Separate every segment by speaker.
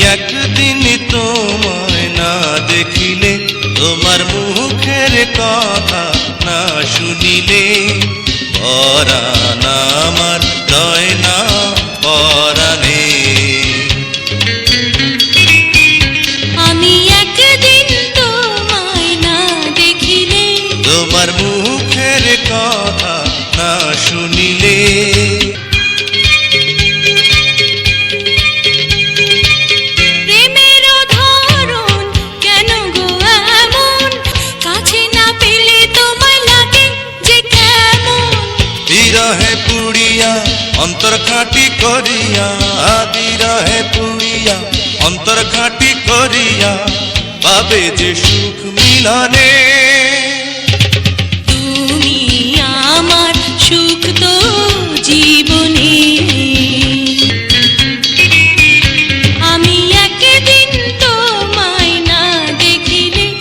Speaker 1: একদিন তোমায় না দেখিলে তোমার মুখের কথা না শুনিলে। পরাণ আমার রয় না পরাণে।
Speaker 2: আমি একদিন তোমায় না দেখিলে।
Speaker 1: তোমার মুখের কথা না শুনিলে। অন্তর খাঁটি করিয়া আদি রহে পুরিয়া অন্তর খাঁটি করিয়া পাবে যে সুখ মিলনে।
Speaker 2: তুমি আমার সুখ তো জীবনে। আমি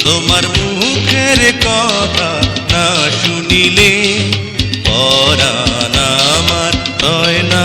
Speaker 1: তোমার মুখের কথা না শুনিলে পরা Naina